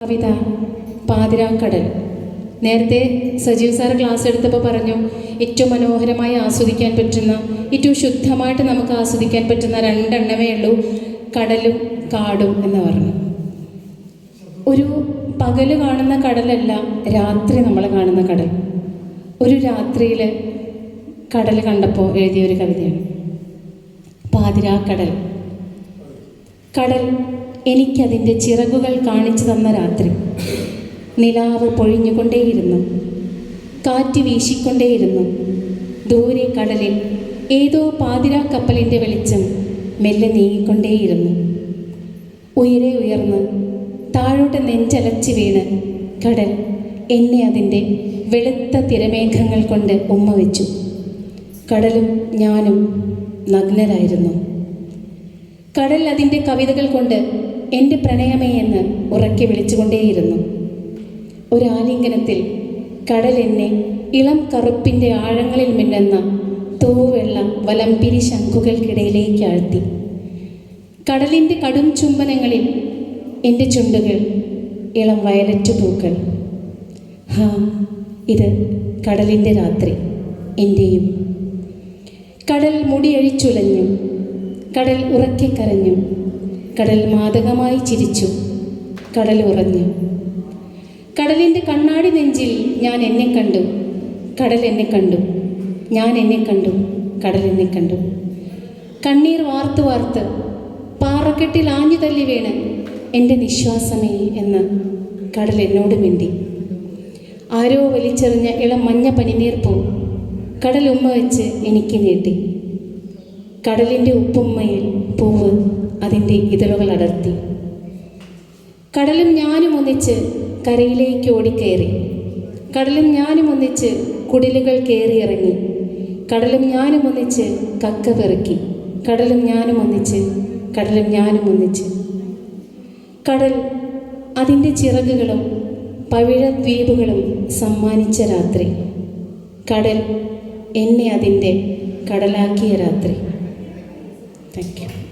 കവിത പാതിരാക്കടൽ. നേരത്തെ Sajeev sir class എടുത്തപ്പോൾ പറഞ്ഞു ഏറ്റവും മനോഹരമായി ആസ്വദിക്കാൻ പറ്റുന്ന ഏറ്റവും ശുദ്ധമായിട്ട് നമുക്ക് ആസ്വദിക്കാൻ പറ്റുന്ന രണ്ടെണ്ണമേ ഉള്ളൂ കടലും കാടും എന്ന് പറഞ്ഞു. ഒരു പകൽ കാണുന്ന കടലല്ല രാത്രി നമ്മൾ കാണുന്ന കടൽ. ഒരു രാത്രിയിൽ കടൽ കണ്ടപ്പോൾ എഴുതിയ ഒരു കവിതയാണ് പാതിരാക്കടൽ. കടൽ എനിക്കതിന്റെ ചിറകുകൾ കാണിച്ചു തന്ന രാത്രി. നിലാവ് പൊഴിഞ്ഞുകൊണ്ടേയിരുന്നു. കാറ്റ് വീശിക്കൊണ്ടേയിരുന്നു. ദൂരെ കടലിൽ ഏതോ പാതിരാ കപ്പലിന്റെ വെളിച്ചം മെല്ലെ നീങ്ങിക്കൊണ്ടേയിരുന്നു. ഉയരെ ഉയർന്ന് താഴോട്ട് നെഞ്ചലച്ച് വീണ് കടൽ എന്നെ അതിന്റെ വെളുത്ത തിരമേഘങ്ങൾ കൊണ്ട് ഉമ്മ വെച്ചു. കടലും ഞാനും നഗ്നരായിരുന്നു. കടൽ അതിന്റെ കവിതകൾ കൊണ്ട് എന്റെ പ്രണയമേ എന്ന് ഉറക്കി വിളിച്ചുകൊണ്ടേയിരുന്നു. ഒരു ആലിംഗനത്തിൽ കടൽ എന്നെ ഇളം കറുപ്പിന്റെ ആഴങ്ങളിൽ മിന്നുന്ന തൂവെള്ള വലംപിരി ശംഖുകൾക്കിടയിലേക്ക് ആഴ്ത്തി. കടലിന്റെ കടും ചുംബനങ്ങളിൽ എന്റെ ചുണ്ടുകൾ ഇളം വയലറ്റ് പൂക്കൾ. ഹാ ഇത് കടലിന്റെ രാത്രി എന്റെയും കടൽ മുടിയഴിച്ചുലഞ്ഞു. കടൽ ഉറക്കെ കരഞ്ഞു. കടൽ മാതകമായി ചിരിച്ചു. കടൽ ഉറഞ്ഞു. കടലിന്റെ കണ്ണാടി നെഞ്ചിൽ ഞാൻ എന്നെ കണ്ടു. കടൽ എന്നെ കണ്ടു. ഞാൻ എന്നെ കണ്ടു. കടൽ എന്നെ കണ്ടു. കണ്ണീർ വാർത്ത് വാർത്ത് പാറക്കെട്ടിൽ ആഞ്ഞു തല്ലി വീണ് എന്റെ നിശ്വാസമേ എന്ന് കടൽ എന്നോട് മിണ്ടി. ആരോ വലിച്ചെറിഞ്ഞ ഇളം മഞ്ഞ പനിനീർ പൂ കടൽ ഉമ്മ വെച്ച് എനിക്ക് നീട്ടി. കടലിന്റെ ഉപ്പുമ്മയിൽ പൂവ് അതിന്റെ ഇതളുകൾ അടർത്തി. കടലും ഞാനും ഒന്നിച്ച് കരയിലേക്ക് ഓടിക്കയറി. കടലും ഞാനും ഒന്നിച്ച് കുടിലുകൾ കയറി ഇറങ്ങി കടലും ഞാനും ഒന്നിച്ച് കക്ക പെറുക്കി. കടലും ഞാനും ഒന്നിച്ച് കടലും ഞാനും ഒന്നിച്ച്. കടൽ അതിന്റെ ചിറകുകളും പവിഴ ദ്വീപുകളും സമ്മാനിച്ച രാത്രി. കടൽ എന്നെ അതിന്റെ കടലാക്കിയ രാത്രി. Thank you.